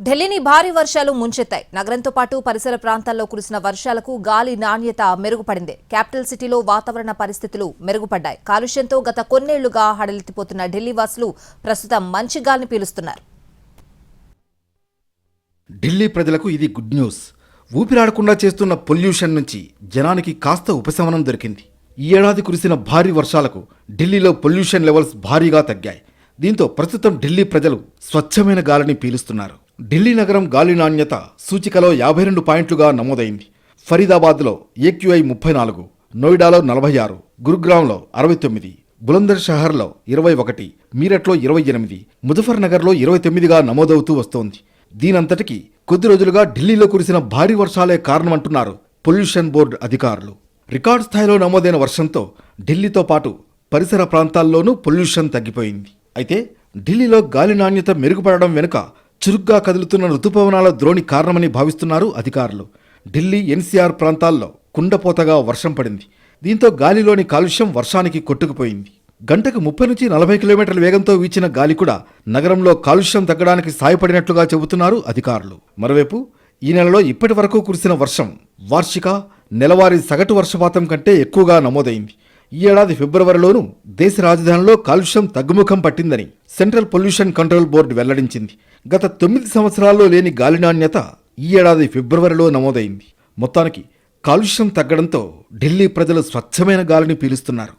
ఢిల్లీని భారీ వర్షాలు ముంచెత్తాయి. నగరంతో పాటు పరిసర ప్రాంతాల్లో కురిసిన వర్షాలకు గాలి నాణ్యత మెరుగుపడింది. క్యాపిటల్ సిటీలో వాతావరణ పరిస్థితులు మెరుగుపడ్డాయి. కాలుష్యంతో గత కొన్నేళ్ళుగా హడలెత్తిపోతున్న ఢిల్లీ వాసులు ప్రస్తుతం మంచి గాలిని పీలుస్తున్నారు. ఢిల్లీ ప్రజలకు ఇది గుడ్ న్యూస్. ఊపిరాడకుండా చేస్తున్న పొల్యూషన్ నుంచి జనానికి కాస్త ఉపశమనం దొరికింది. ఈ ఏడాది కురిసిన భారీ వర్షాలకు ఢిల్లీలో పొల్యూషన్ లెవెల్స్ భారీగా తగ్గాయి. దీంతో ప్రస్తుతం ఢిల్లీ ప్రజలు స్వచ్ఛమైన గాలిని పీలుస్తున్నారు. ఢిల్లీ నగరం గాలి నాణ్యత సూచికలో యాభై రెండు పాయింట్లుగా నమోదైంది. ఫరీదాబాద్లో ఏక్యూఐ ముప్పై నాలుగు నోయిడాలో నలభై ఆరు గురుగ్రామ్లో అరవై తొమ్మిది బులందర్ షహర్లో ఇరవై ఒకటి మీరట్లో ఇరవై ఎనిమిది ముజఫర్ నగర్లో ఇరవై తొమ్మిదిగా నమోదవుతూ వస్తోంది. దీనంతటికీ కొద్ది రోజులుగా ఢిల్లీలో కురిసిన భారీ వర్షాలే కారణమంటున్నారు పొల్యూషన్ బోర్డు అధికారులు. రికార్డు స్థాయిలో నమోదైన వర్షంతో ఢిల్లీతో పాటు పరిసర ప్రాంతాల్లోనూ పొల్యూషన్ తగ్గిపోయింది. అయితే ఢిల్లీలో గాలి నాణ్యత మెరుగుపడడం వెనుక చురుగ్గా కదులుతున్న ఋతుపవనాల ద్రోణి కారణమని భావిస్తున్నారు అధికారులు. ఢిల్లీ ఎన్సీఆర్ ప్రాంతాల్లో కుండపోతగా వర్షం పడింది. దీంతో గాలిలోని కాలుష్యం వర్షానికి కొట్టుకుపోయింది. గంటకు ముప్పై నుంచి నలభై కిలోమీటర్ల వేగంతో వీచిన గాలి కూడా నగరంలో కాలుష్యం తగ్గడానికి సాయపడినట్లుగా చెబుతున్నారు అధికారులు. మరోవైపు ఈ నెలలో ఇప్పటి వరకు కురిసిన వర్షం వార్షిక నెలవారీ సగటు వర్షపాతం కంటే ఎక్కువగా నమోదైంది. ఈ ఏడాది ఫిబ్రవరిలోనూ దేశ రాజధానిలో కాలుష్యం తగ్గుముఖం పట్టిందని సెంట్రల్ పొల్యూషన్ కంట్రోల్ బోర్డు వెల్లడించింది. గత తొమ్మిది సంవత్సరాల్లో లేని గాలి నాణ్యత ఈ ఏడాది ఫిబ్రవరిలో నమోదైంది. మొత్తానికి కాలుష్యం తగ్గడంతో ఢిల్లీ ప్రజలు స్వచ్ఛమైన గాలిని పీలుస్తున్నారు.